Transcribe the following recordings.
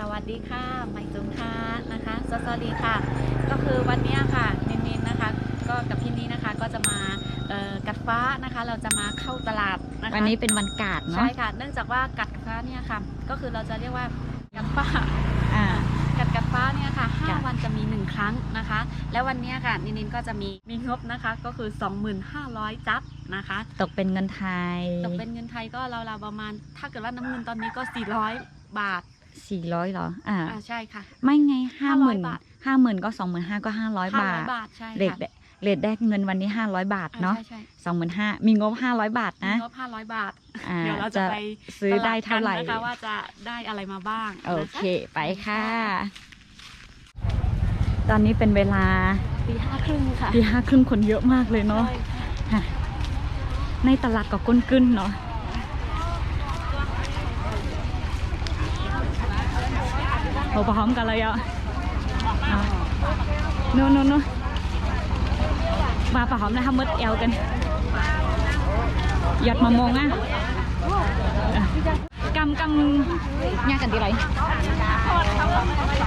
สวัสดีค่ะใหม่จุนค่ะนะคะสวัสดีค่ะ ก็คือวันเนี้ยค่ะนินนินนะคะ ก็กับพี่นี้นะคะก็จะมาเอ่อกัดฟ้านะคะ เราจะมาเข้าตลาดนะคะวันนี้เป็นวันกาดเนาะใช่ค่ะ เนื่องจากว่ากัดฟ้าเนี่ยค่ะ ก็คือเราจะเรียกว่ากัดฟ้าอ่ากัดกัดฟ้าเนี่ยค่ะค่ะ5วันจะมีหนึ่งครั้งนะคะ แล้ววันเนี้ยค่ะนินนินก็จะมีมีงบนะคะ ก็คือ 2500จับนะคะ ตกเป็นเงินไทย ตกเป็นเงินไทยก็ราวๆประมาณ ถ้าเกิดว่าน้ำเงินตอนนี้ก็ 400 บาท 400เหรอ อ่า อ่าใช่ค่ะ ไม่ไงห้าหมื่น500บาท ห้าหมื่นก็สองหมื่นห้าก็ห้าร้อยบาท500บาทใช่เลทค่ะเลทได้เงินวันนี้ห้าร้อยบาทอ่าเนาะใช่ใช่สองหมื่นห้ามีงบห้าร้อยบาทมีนะงบ500บาท อ่าเดี๋ยวเราจะไปซื้อได้เท่าไหร่ตลดกันนะคะว่าจะได้อะไรมาบ้าง โอนะคะเค ไปค่ะ ตอนนี้เป็นเวลาตีห้าครึ่งค่ะที่ห้าครึ่งคนเยอะมากเลยเนาะใช่ค่ะในตลาดก็ก้นกึ้นเนาะ เราพร้อมกันเลยอะโน่นโน่นโน่นมาปะหอมนะทำมดเอวกันหยอดมะม่วงอะกำกำยากกันดีไร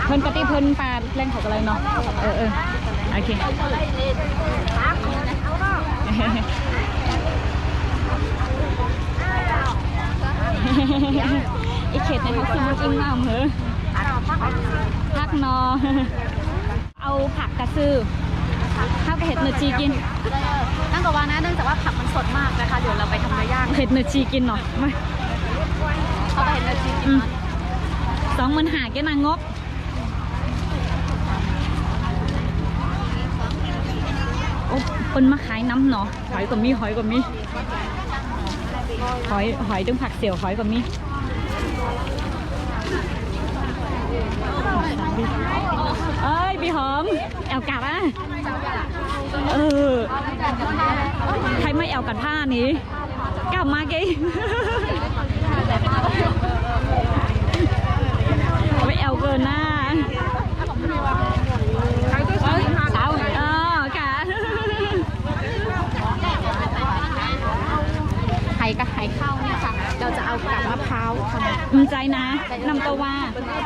เพิ่นปฏิเพิ่นปลาแรงขากันเลยเนาะเออเออโอเคอีเข็ดในทักซิมจิ้มน้ำเหรอ พักนอ เอาผักกระซื้อข้าวกระเห็ดเนื้อจีกินนั่งกับว่านะเนื่องจากว่าผักมันสดมากนะคะเดี๋ยวเราไปทำเนื้อย่างเห็ดเนื้อจีกินเนาะไม่เขาไปเห็นเนื้อจริงอืมสองหมื่นหาแกนางงบโอ้เปิ้นมาขายน้ำเนาะหอยก็มีหอยก็มีหอยหอยดึงผักเสี่ยวหอยก็มีเอ้ยพี่หอม แอวกลับอะเออใครไม่แอวกัดผ้านี้ กลับมาเกไม่แอวเกินหน้าเอ้ยสาวอ๋อค่ะไข่กับไข่ข้าว เนี่ยค่ะเราจะเอากับมะพร้าวค่ะมันใจนะนำตัวว่า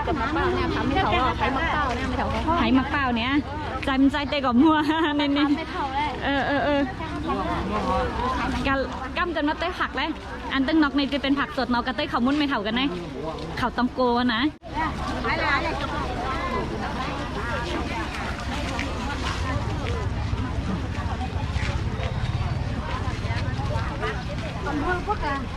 กับมะพร้าวเนี่ยค่ะไม่เท่าหรอกใช้มะพร้าวเนี่ยไม่เท่าเขาไข่มักเปล่าเนี่ยใจมันใจเตะกับมัวนี่นี่ไม่เท่าแรกเออเออเออกันกำกันมาเต้ยผักเลยอันตึงนอกนี่จะเป็นผักสดเนาะกระเต้ยเขาวมุ้นไม่เท่ากันนะเขาวตองโกนะโทรคุณน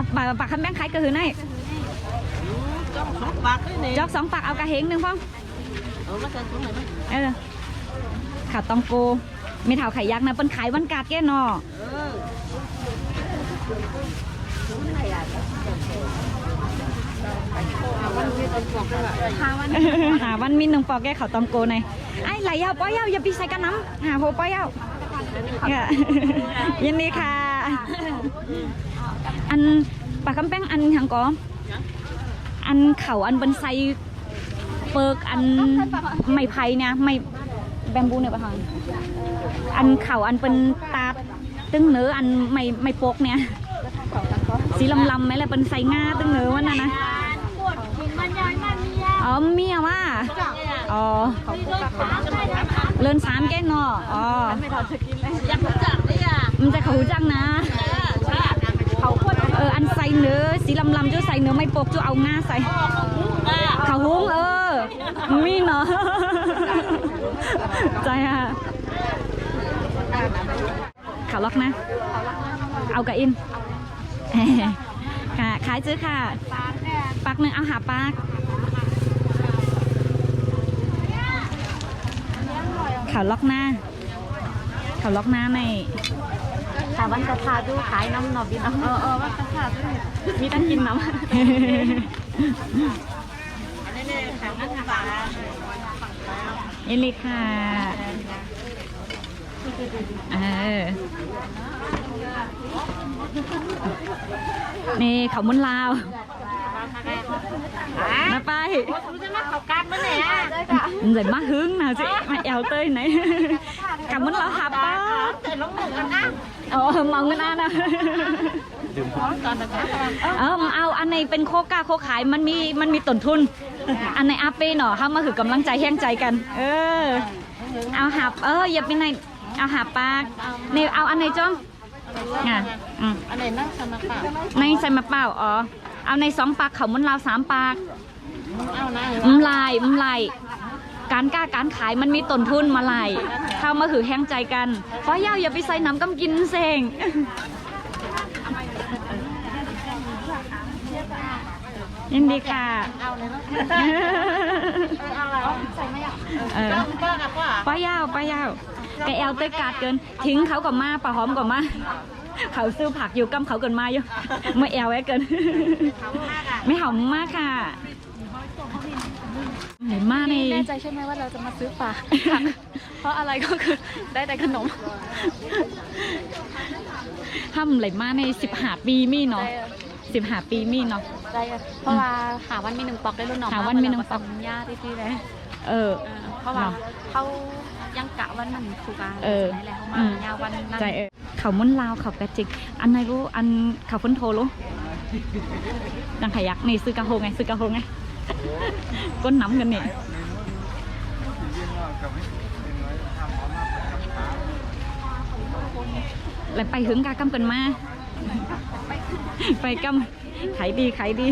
คำแป้งนี่ดิปากคำแป้งนี่พยักหน้านอนไหนอะเออกะมาเมื่อเร็วแกเร็วหน่อยไม่เอากัดไหนน้ำเลยเอากัดหึ่ง nào chứ เอออะปากปากคำแป้งขายกระหือไหนบาทด้วยนี่จอกสองปากเอากระเหงหนึ่งพ่องเออมาเซ็นตรงไหนไหมเออข่าวตองโกไม่เท่าไข่ยักษ์นะเป็นขายวันกาดแกเนอเออหาวันหาวันมีหนึ่งปอกแกข่าวตองโกในไอ้ไหลยาวป้อยาวอย่าปีใส่กันน้ำหาโหป้อยาวเนี่ยยินดีค่ะ อันปากคำแป้งอันหยังก็อันเข่าอันบนไซเปิกอันไม่ไผ่เนี่ยไม่แบมบูเนี่ยปะทางอันเข่าอันเป็นตาตึงเนื้ออันไม่ไม่โปกเนี่ยสีลำลำๆไหมล่ะเป็นไซง่าตึงเนื้อวันนั้นนะอ๋อเมียว่าอ๋อเลินสามแก้งเนาะอ๋ออยากรู้จักเนี่ยมันจะเขาหูจังนะ เอออันใส่เนื้อสีลำลำจะใส่เนื้อไม่ปกจะเอาง่าใส่ขาหุงเออมีเนาะใจอะขาล็อกนะ เอากะอินค่ะขายซื้อค่ะปักหนึ่งเอาหาปักขาล็อกหน้าขาล็อกหน้าใน ถามวันกระทาดูขายน้ำหนอบดีน้ำเออเออวันกระทาด้วยมีตั้งกินน้ำนี่นี่ขายน้ำปลายินดีค่ะเออนี่เขาวมุนลาวนะไปเขากัดมันเนี่ย rồi má hướng nào chị má eo tơi này cảm ơn lão hạp á ờ mong ngân an à เออเอาอันในเป็นโคกาโคขายมันมีมันมีต้นทุน อันในอาเป้หน่อเข้ามาคือกำลังใจแห้งใจกัน เออ เอาหับ เอออย่าไปในเอาหับปากในเอาอันในจ้องอะอืมอันไหนนั่งสมาปะในใส่มาเปล่าอ๋อเอาในสองปากเขามันลาวสามปากเอานะมลายมลาย การกล้าการขายมันมีต้นทุนมาลายเข้ามาคือแห้งใจกันเพรายาวอย่าไปใส่น้ำกำกินเสงยินดีค่ะ เอาเลยเอาอะไรใส่ไม่อะเอากป้ายาวป้ายาวแกแอลเตกาดเกิน ทิ้งเขากับมาปลาหอมกับมาเขาซื้อผักอยู่กำเขาเกินมาอยู่ไม่แอลแวเกิน ไม่หอมมากค่ะ ห็นมากใน แน่ใจใช่ไหมว่าเราจะมาซื้อปลา เพราะอะไรก็คือได้แต่ขนม ห้ำไหลมาในสิบหาปีมีเนาะสิบหาปีมีเนาะ ได้เพราะว่าหาวันมีหนึ่งปอกได้รุ่นหนอหาวันมีหนึ่งปอกญาติที่เลยเออเพราะว่าเนาะเขายังกะวันมันถูกอะเออไหนแหละเขาอืมามยาวันนั้น ใจเออเขามุนลาวเขาแปดจิก อันไหนรู้อันเขาพ้นโทรู้ดังขยักนี่ซื้อกระโฮงไงซื้อกระโฮงไง ก้นน้ำกันนี่แล้วไปหึงกากำกันมา ไปกำขายดีขายดี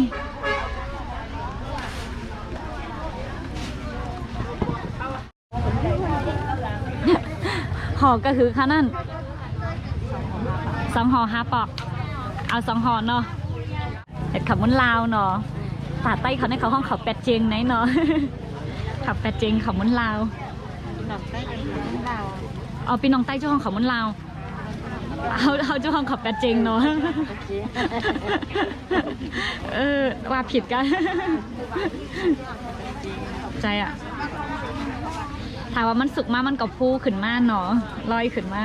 ห่อก็คือค่านั่นสองห่อห้าปอก เอาสองห่อเนาะเห็ดขับมุนลาวเนาะาใต้เขาในเขาห้องเขาแปดเจงไหนเนาะขับแปดเจงเขามุนลาวดอกได้ยังเราเอาปีน้องใต้เจ้าห้องเขามุนลาวเอาเอาเจ้าห้องเขาแปดเจงเนาะเออว่าผิดกันใจอะถามว่ามันสุกมากมันก็พูขึ้นมาเนาะลอยขึ้นมา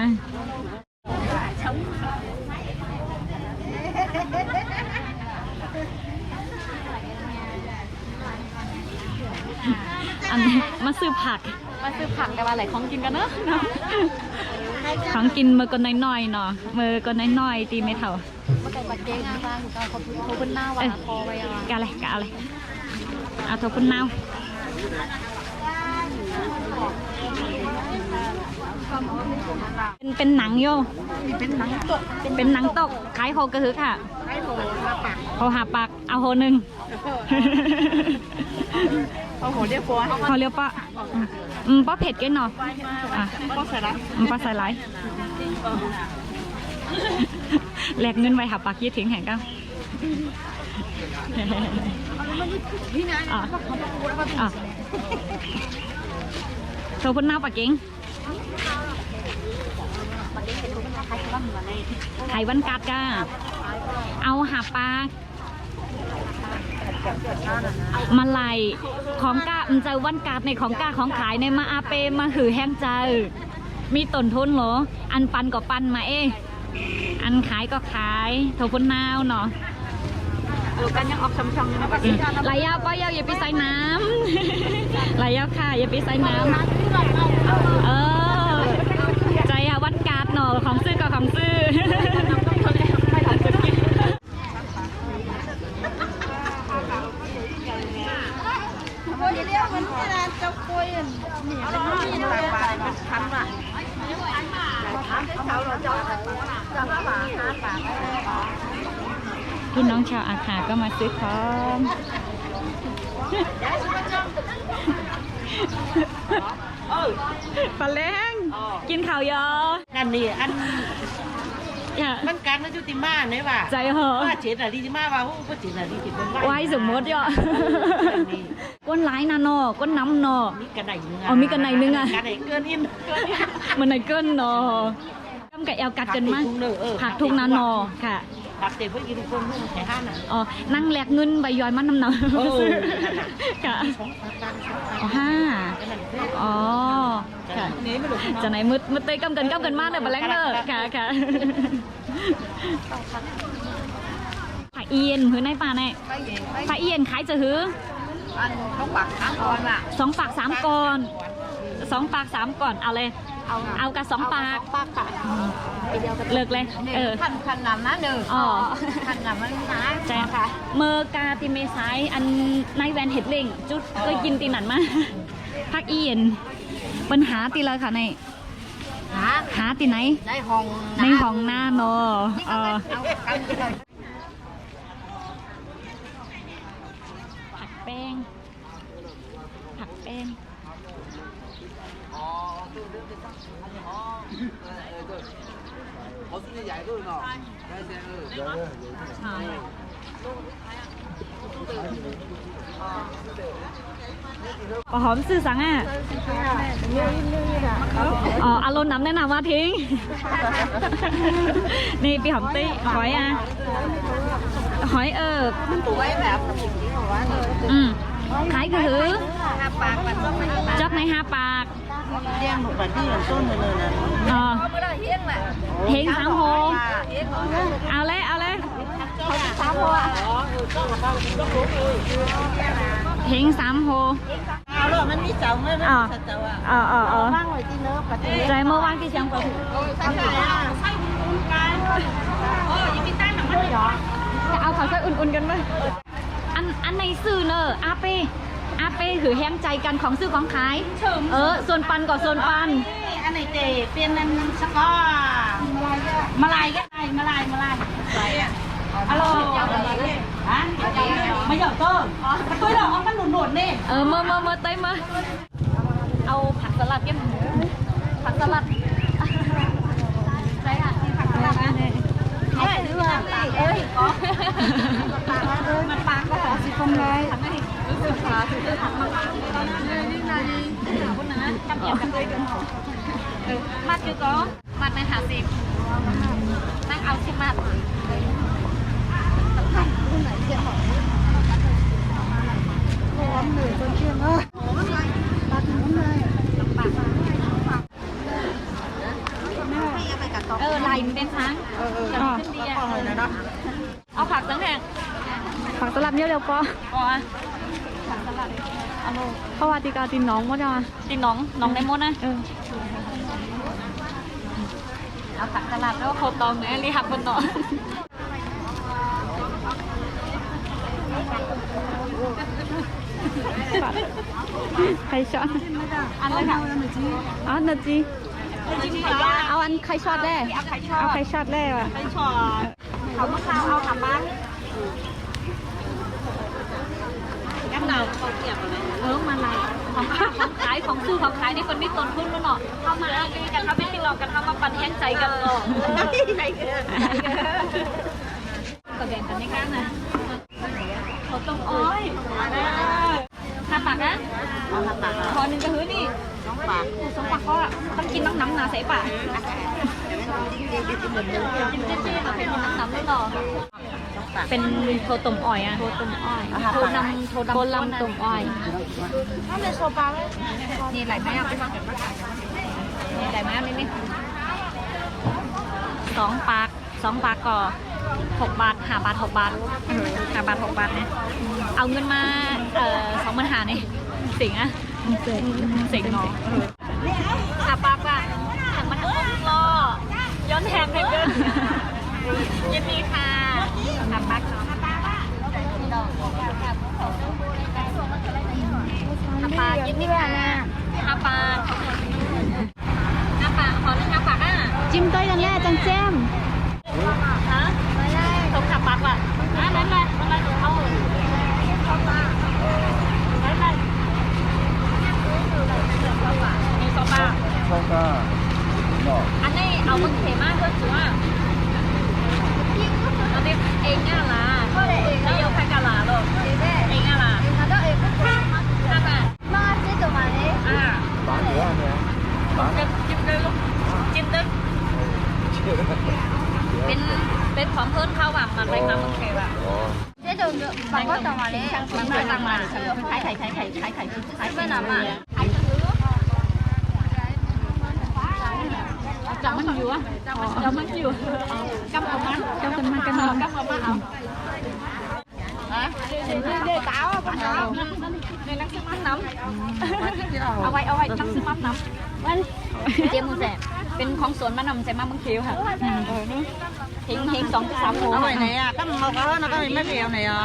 อันนี้มาซื้อผัก มาซื้อผักแต่ว่าอะไรของกินกันเนอะของกินมือก็น้อยๆเนาะมือก็น้อยๆตีไม่เท่าเมื่อไก่บัดเก้งอะบ้างก็เขาเขาขึ้นหน้าวันคอไปอะกะอะไรกะอะไรเอาตัวพุ่นนาวเป็นเป็นหนังโยเป็นหนังตก เป็นหนังตกขายโฮกระหือค่ะไอ้โหมาปากโฮหาปากเอาโฮหนึ่ง เอาโหเรียกฟัวเขาเรียกปะอืมป้าเผ็ดกันเนาะอะใส่ละป้าใส่ไรแลกเงินไว้หาปากยี่ถึงแห่งกันที่ไหนอะอะโชว์พุ่นหน้าปากเก่งไขวันกัดก้าเอาหาปลา มาไล่ของกามันจะวันกาดในของกาของขายในมาอาเปมาหือแห้งใจมีต้นทุนเหรอ อันปันก็ปันมาเองอันขายก็ขายโทพุ่นนาวเนาะดูกันยังออกช้ำๆนะปะอืมไหลยาวป้ายาวอย่าไปใส่น้ำไหลยาวค่ะอย่าไปใส่น้ำเออใจอะวันการ์ดหนอของซื้อกับของซื้อ เรียกมันที่ร้านเจ้าคุยนี่มันมีด้วยเป็นพันว่ะเขาเราจะจะมาหาหาปาก พี่น้องชาวอาคาก็มาซื้อของปลาแรงกินข่าวยออันนี้อันอย่ามันการนะจุติมาเนี่ยว่าใจเหรอว่าเจ็ดอะดีที่มาว่าโอ้ก็เจ็ดอะดีที่เป็นไว้สมมติยอก้นร้ายนะนอก้นน้ำนอมีกระไดนึงอ๋อมีกระไดนึงอะกระไดเกินอินเกินอินมันไหนเกินนอกำกับแอลกัดกันมั้งผักทุกเนอะเออผักทุกนานอค่ะ ผักเต็มเพื่อกินคนรุ่งแค่ห้าน่ะอ๋อ นั่งแลกเงินใบย้อยมันน้ำหนักโอ้ค่ะสองพันบาทสองพันอ๋อห้าก็นั่นแหละอ๋อค่ะค่ะนี่ไม่รู้จะไหนมืดมืดเตยกำกันกำกันมากเลยบะแรงเนอร์ค่ะค่ะผักเอียนหือในป่าในผักเอียนขายจะหืออันเขาปักข้างก่อนอะสองปากสามก่อนสองปากสามก่อนเอาเลย เอาเอากับสองปากปากค่ะเลิกเลยเออขันขันนำนะหนึ่งอ๋อขันนำมันนะใช่ค่ะเมอร์กาติเมซายอันนายแวนเห็ดเล่งจุดเคยกินตีหนันมาพักเอียนปัญหาตีเลยค่ะในหาหาตีไหนในห้องในห้องหน้าเนอะนี่เอก็อเอากันไปเลยผักแป้ง ผักแป้งปลาหอมซื่อสังอะอ๋ออารมณ์น้ำแนะนำว่าทิ้ง นี่ปีหอมตี้หอยอะ หอยเออไว้แบบอืมขายคือห้าปากมันต้อจอกในห้าปาก เลี้ยงหนูปันที่หนูต้นเลยนะอ๋อเขาไม่ได้เฮี้ยงแหละเฮงสามโหเฮี้ยงเอาเลยเอาเลยเขาสามหัวเฮงสามโหเอาเลยมันมีเจ้าไหมมันอ่ามีเจ้าอะอ๋ออ๋ออ๋อว่างไว้ที่เนื้อปัดนี้ใจเมื่อวานที่เชียงปะทำไงอะใช่คุณกันโอ้ยมีใต้หนังมันเหรอจะเอาเขาวซอยอุ่นๆกันไหมอันอันในซื้อเนอะอาเป้ อาเป้ถือแฮมใจกันของซื้อของขาย เออส่วนปันก่อนส่วนปัน อันไหนเจเป็นอันสกอมาลายก็ได้มาลายมาลายฮัลโหลฮะมาหยอดต้นตัวดอกมันหนุนหนุนนี่เออเมื่อเมื่อเมื่อเต้ยมาเอาผักสลัดยังผักสลัดใช่ค่ะที่ผักสลัดนะเฮ้ยหรือว่าเอ้ยอ๋อมันปากก็ขอสิคมเลย ทำให้รู้สึกขาคือทำมานี่นานี่หาคนนั้นจำเนียบกันเลยกันเออมัดอยู่ก็มัดในหาสิบนั่งเอาชิมัดเออลายมันเป็นช้างเออเออขึ้นดีอะเอาผักตั้งแต่ผักสลัดเร็วๆก็ก็อะผักสลัดเอาโลเพราะว่าตีกาตีน้องมดอะตีน้องน้องในมดนะเออเอาผักสลัดแล้วโคตองเนี่ยรีหักบนเนาะใครช็อตอันเลยค่ะอ๋อนาจีเอาอันไข่ช็อตได้เอาไข่ช็อตเอาไข่ช็อตได้ว่ะไปชอเขามะพร้าวเอาหับบ้านยักษ์ เราเขาเกียบอะไรเออมาลายของข้าของขายของซื้อของขายนี่คนไมีต้นทุนแล้เนาะเข้ามาแล้วกันเขาไม่ติดหลอกกันเขามาปั่นแห้งใจกันหรอกใครเกินก็แบ่งกันในกันนะเขาต้องอ้อยห้าปากนะเอามากคอหนึ่งกระหือนี่น้องปากสองปากเขาอะต้องกินน้ำน้ำหนาใส่ปากกินเจ๊ๆมาเป็นน้ำน้ำด้วยหรอ เป็นโทต้มอ้อยอะโทต้มอ้อยโทนำโทดำโทลำต้มอ้อยถ้าเป็นโซปาไหมนี่ไหลไหมอะพี่ฟังนี่ไหลไหมอะนี่นี่สองปากสองปากก่อหกบาทห้าบาทหกบาทห้าบาทหกบาทเนี่ยเอาเงินมาเอ่อสองหมื่นห้านี่สิงอะสิงเนาะห้าปากว่าทางมาทางลูกล้อย้อนแทงให้เกินยินดีค่ะ ห้าปากเนาะห้าปากห้าปากยินดีค่ะห้าปาอาปาขอหนึ่งห้าปาอะ จิ้มต้อยกันแล้วจังแจ้ม มันไข่ตังมาขายไข่ไขายไข่ขายไข่ขายเส้นน้ำอะจับมันอยู่อะจับมันอยู่กำเอามันกำกันมันกันเอากำเอามันเอาเดี๋ยวตาวอะคนเราเนี่ยนักซื้อมันน้ำเอาไว้เอาไว้นักซื้อมันน้ำมันเจี๊ยมูแสบเป็นของสวนมะนำใจมากบางเคียวค่ะ เออนี่เฮงเฮงสองสามโมง ở ngoài này à cắm màu có nó có mấy bèo này à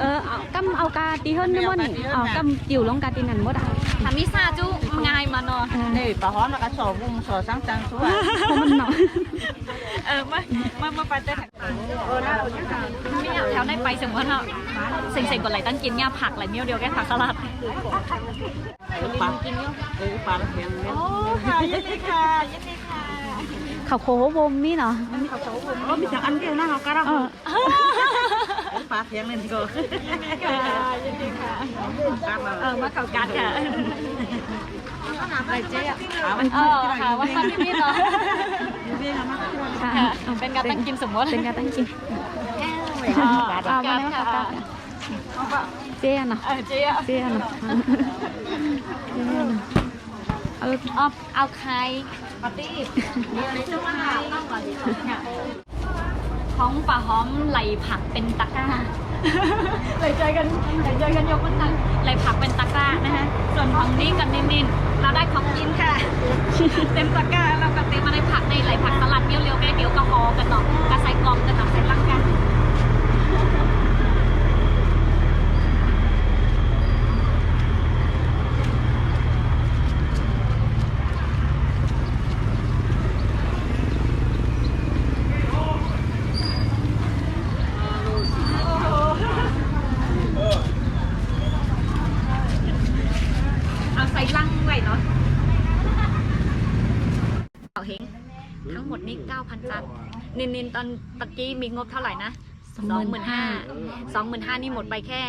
เออเอากำเอากาตีเฮิรนได้บ่นี่เอากำจิ๋วลงกาตีนันบ่ได้ทำมิซาจุง่ายมาเนาะ này bà hó nó cả sổ vùng sổ sáng trăng xuống à เพราะมันหนาวเออมามามาไปเต้นไม่อยากแถวในไปสมมติเนาะเซ็งๆกดไหลตั้งกินเนี่ยผักไหลเมี่ยวเดียวแค่ผักสลัด bà ừ bà nó khen โอ้ค่ะยินดีค่ะยินดีค่ะ เขาโคบมมีเนาะ có bị thằng ăn kia nó học cá เอ đâu อ bà khen lên thì cô ค่ะยินดีค่ะเออมาเข่ากันค่ะอะไรเจ๊อะเออค่ะว่าทำที่นี่เนาะค่ะค่ะเป็นการตั้งกินสมมติเป็นการตั้งกินเอากามารแล้วค่ะเจ๊เนาะเจ๊เจ๊นาะเอาเอาใคร ของป่าหอมไหลผักเป็นตะกร้าไหลใจกันไหลใจกันยกมันตังไหลผักเป็นตะกร้านะคะส่วนของนี้กันนินๆเราได้ของกินค่ะ เต็มตะกร้าเราก็เต็มมาในผักในไหลผักสลัดเลี้ยวๆกันเดี๋ยวกระหอกันเนาะกระใส่กล่องกันเนาะใส่ลังกัน เอาใส่ลังไว้เนาะเอาเฮงทั้งหมดนี่9,000จัดนินนินๆตอนตะกี้มีงบเท่าไหร่นะ25,000 25,000นี่หมดไปแค่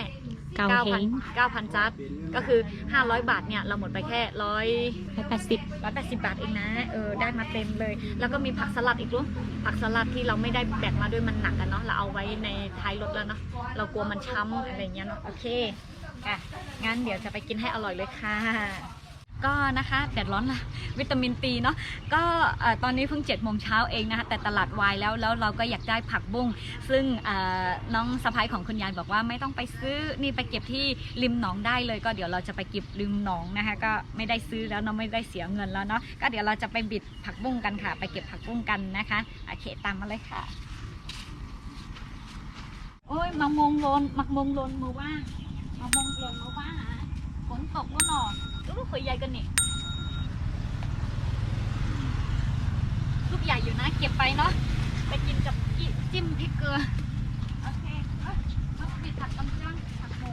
เกาเฮง9,000 9,000จัดก็คือ500บาทเนี่ยเราหมดไปแค่ร้อยให้แปดสิบร้อยแปดสิบบาทเองนะเออได้มาเต็มเลย แล้วก็มีผักสลัดอีกรู้ผักสลัดที่เราไม่ได้แบกมาด้วยมันหนักกันเนาะเราเอาไว้ในท้ายรถแล้วเนาะเรากลัวมันช้ำอะไรอย่างเงี้ยเนาะโอเค อะงั้นเดี๋ยวจะไปกินให้อร่อยเลยค่ะ ก็นะคะแดดร้อนละวิตามินซีเนาะก็ตอนนี้เพิ่ง7จ็ดโมงเช้าเองนะคะแต่ตลาดวายแล้วแล้วเราก็อยากได้ผักบุ้งซึ่งน้องสะพ้ายของคุณยายบอกว่าไม่ต้องไปซื้อนี่ไปเก็บที่ริมหนองได้เลย ก็เดี๋ยวเราจะไปเก็บริมหนองนะคะก็ไม่ได้ซื้อแล้วเนาะไม่ได้เสียเงินแล้วเนาะก็เดี๋ยวเราจะไปบิดผักบุ้งกันค่ะ ไปเก็บผักบุ้งกันนะคะโอเคตามมาเลยค่ะ โอ้ยมามงลนมักมงลนมือว่า มามงลนมือว่าฝนตกแล้วเนาะลูกเคยใหญ่กันนี่ลูกใหญ่อยู่นะ เก็บไปเนาะไปกินกับอีจิ้มพริกเกลือโอเคเอ้ยมาปิดผักกำจ้อนผักหมู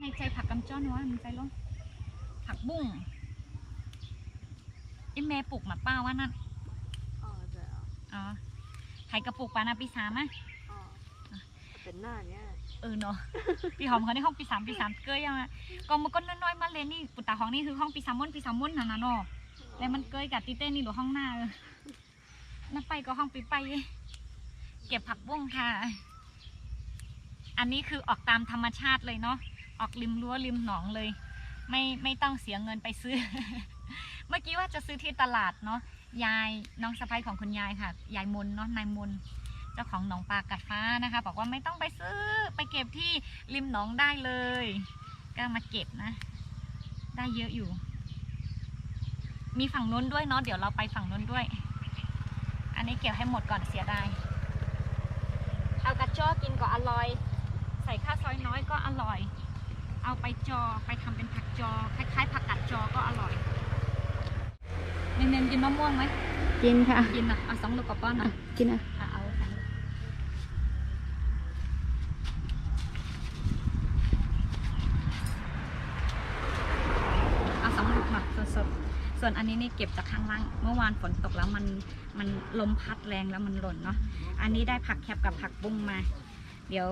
ในใจผักกำจ้อนวะมันใจลงผักบุ้งไอ้แม่ปลูกหมาป้าว่านั่นอ๋อใครกระปลูกปานาปีสามอะ เป็นหน้าเนี้ยเออเนาะ ปีหอมเขาในห้องปีสามปีสามเกยยังอะก็มันก็น้อยๆมาเลยนี่ปุตตาห้องนี่คือห้องปีสามม้วนปีสามม้วนนะนะเนาะแล้วมันเกยกับตีเต้นนี่หรือห้องหน้าเออนั่นไปก็ห้องปีไป เก็บผักบุ้งค่ะ อันนี้คือออกตามธรรมชาติเลยเนาะ ออกริมรั้วริมหนองเลย ไม่ไม่ต้องเสียเงินไปซื้อ เมื่อกี้ว่าจะซื้อที่ตลาดเนาะ ยายน้องสะพ้ยของคุณยายค่ะ ยายมนเนาะ นายมน จ้าของหนองปลากัดฟ้านะคะ บอกว่าไม่ต้องไปซื้อไปเก็บที่ริมหนองได้เลย ก็มาเก็บนะ ได้เยอะอยู่ มีฝั่งนู้นด้วยเนาะเดี๋ยวเราไปฝั่งนู้นด้วย อันนี้เก็บให้หมดก่อนเสียดายเอากระจ้อกินก็อร่อย ใส่ข้าวซอยน้อยก็อร่อย เอาไปจอไปทำเป็นผักจอคล้ายๆผักกัดจอก็อร่อยเน้นๆกินมะม่วงไหมกินค่ะกินอะเอาสองลูกกับป้อนอะอะกินอะ อะเอาสองลูก เอาสองลูกหมักสดๆ ส่ วนอันนี้นี่เก็บจากข้างล่าง เมื่อวานฝนตกแล้วมันมันลมพัดแรงแล้วมันหล่นเนาะ อันนี้ได้ผักแคบกับผักบุ้งมา เดี๋ยว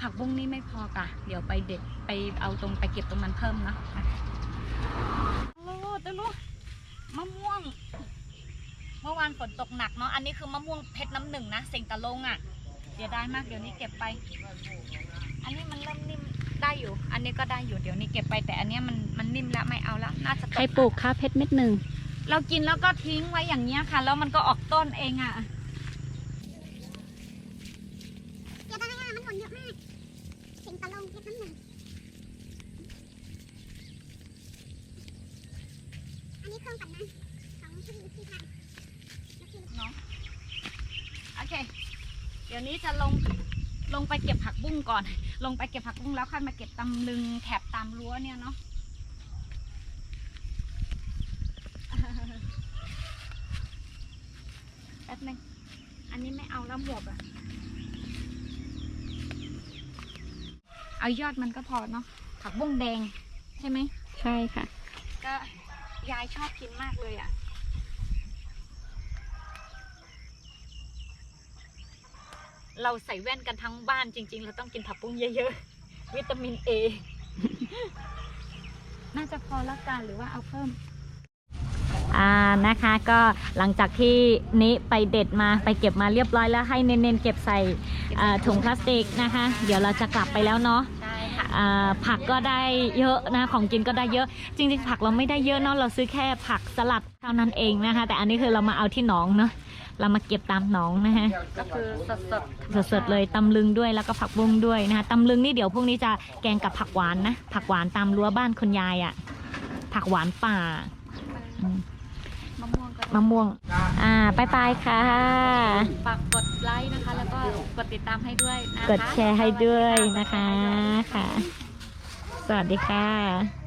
ผักบุ้งนี่ไม่พอกะเดี๋ยวไปเด็ดไปเอาตรงไปเก็บตรงนั้นเพิ่มเนาะโอ้ตะลุมะม่วง เมื่อวานฝนตกหนักเนาะ อันนี้คือมะม่วงเพชรน้ำหนึ่งนะเสียงตะลงอะ่ะ เดี๋ยวได้มากเดี๋ยวนี้เก็บไป อันนี้มันเริ่มนิ่ม ได้อยู่ อันนี้ก็ได้อยู่เดี๋ยวนี้เก็บไปแต่อันเนี้ยมันมันนิ่มน่าจะตใครปลูกคะเพชรเม็ดหนึ่งเรากินแล้วก็ทิ้งไว้อย่างเงี้ยค่ะ แล้วมันก็ออกต้นเองอะเดี๋ยวตอนนั้นมันหล่นเยอะมากสิงตะลงเพชรน้ำหนึ่งอันนี้เครื่องปั่นน้ำของที่ที่ทำแล้วคือโอเค เดี๋ยวนี้จะลง ลงไปเก็บผักบุ้งก่อน ลงไปเก็บผักบุ้งแล้วค่อยมาเก็บตำลึงแถบตามรั้วเนี่ยเนาะแป๊บนึงอันนี้ไม่เอาแล้วหมวกอะเอายอดมันก็พอเนาะผักบุ้งแดงใช่ไหมใช่ค่ะ ก็ยายชอบกินมากเลยอะ่ เราใส่แว่นกันทั้งบ้านจริง ๆ เราต้องกินผักบุ้งเยอะๆ วิตามินเอ น่าจะพอแล้วกันหรือว่าเอาเพิ่ม อ่านะคะก็หลังจากที่นี้ไปเด็ดมาไปเก็บมาเรียบร้อยแล้วให้เน้นๆเก็บใส่อ่าถุงพลาสติกนะคะ เดี๋ยวเราจะกลับไปแล้วเนาะ ใช่ค่ะ อ่าผักก็ได้เยอะนะของกินก็ได้เยอะ จริง ๆ ผักเราไม่ได้เยอะเนาะเราซื้อแค่ผักสลัดเท่านั้นเองนะคะ แต่อันนี้คือเรามาเอาที่หนองเนาะ เรามาเก็บตามหนองนะคะก็คือสดสดๆเลยตำลึงด้วยแล้วก็ผักบุ้งด้วยนะคะตำลึงนี่เดี๋ยวพรุ่งนี้จะแกงกับผักหวานนะผักหวานตามรั้วบ้านคุณยายอะ่ะ ผักหวานป่าอืมๆมะม่วงก็มะม่วง อ่าบายบายค่ะ ฝากกดไลค์นะคะ แล้วก็กดติดตามให้ด้วยนะคะ กดแชร์ให้ด้วยนะคะค่ะ สวัสดีค่ะ